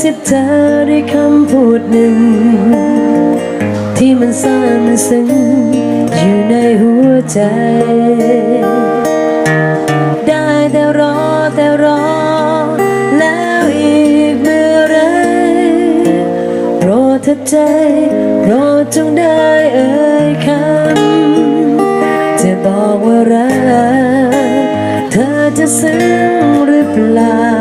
สิบเธอด้วยคำพูดหนึ่ง ที่มันซ่านซึ้งอยู่ในหัวใจ ได้แต่รอแต่รอ แล้วอีกเมื่อไรโปรดเธอใจโปรดจงได้เอ่ยคำจะบอกว่ารัก เธอจะซึ้งหรือเปล่า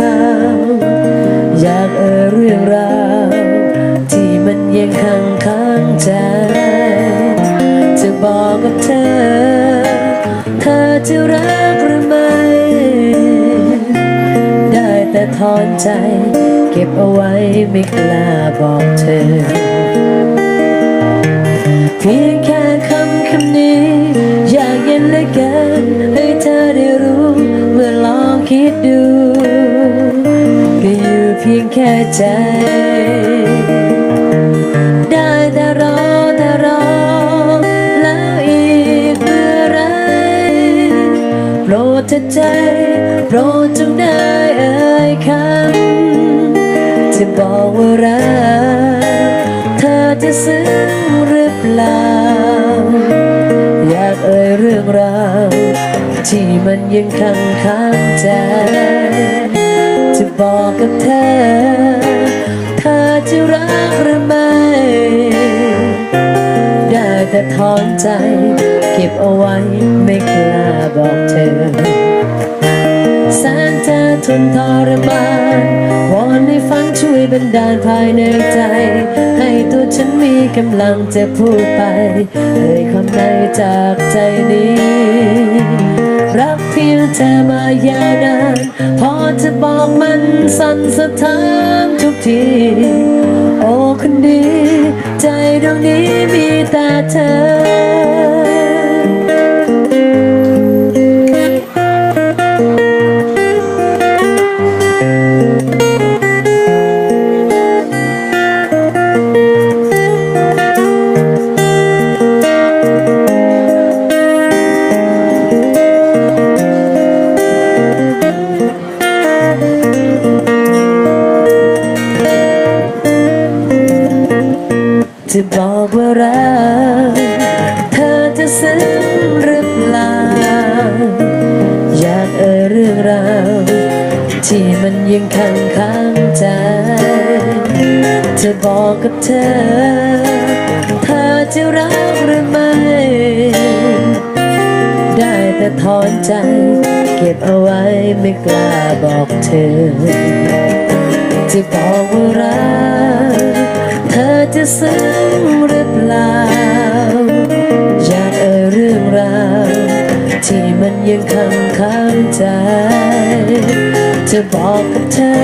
กับเธอ เธอจะรักหรือไม่ ได้แต่ถอนใจ เก็บเอาไว้ไม่กล้าบอกเธอ เพียงแค่คำคำนี้ อยากเย็นเหลือเกินให้เธอได้รู้เมื่อลองคิดดู ก็อยู่เพียงแค่ใจ รดจงได้เอ่ยคำจะบอกว่ารัก เธอจะซึ้งหรือเปล่า อยากเอ่ยเรื่องราวที่มันยังค้างค้างใจ จะบอกกับเธอ เธอจะรักหรือไม่ได้แต่ถอนใจ เก็บเอาไว้ไม่กล้าบอกเธอ เธอทนทรมานวอนให้ฟังช่วยบันดาลภายในใจ ให้ตัวฉันมีกำลังจะพูดไปเอ่ยคำในจากใจนี้ รักเพียงเธอมายาวนานพอจะบอกมันสั่นสะท้านทุกทีโอ้คนดี ใจดวงนี้มีแต่เธอ จะบอกว่ารักเธอจะซึ้งหรือเปล่า อยากเอ่ยเรื่องราวที่มันยังค้างค้างใจจะบอกกับเธอ เธอจะรักหรือไม่ ได้แต่ถอนใจ เก็บเอาไว้ไม่กล้าบอกเธอ จะบอกว่ารัก จะซึ้งหรือเปล่า อยากเอ่ยเรื่องราว ที่มันยังค้างค้างใจ จะบอกกับเธอ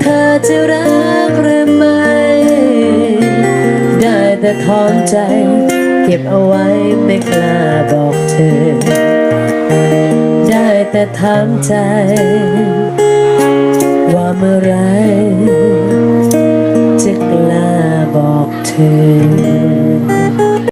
เธอจะรักหรือไม่ ได้แต่ถอนใจ เก็บเอาไว้ไม่กล้าบอกเธอ ได้แต่ถามใจ ว่าเมื่อไร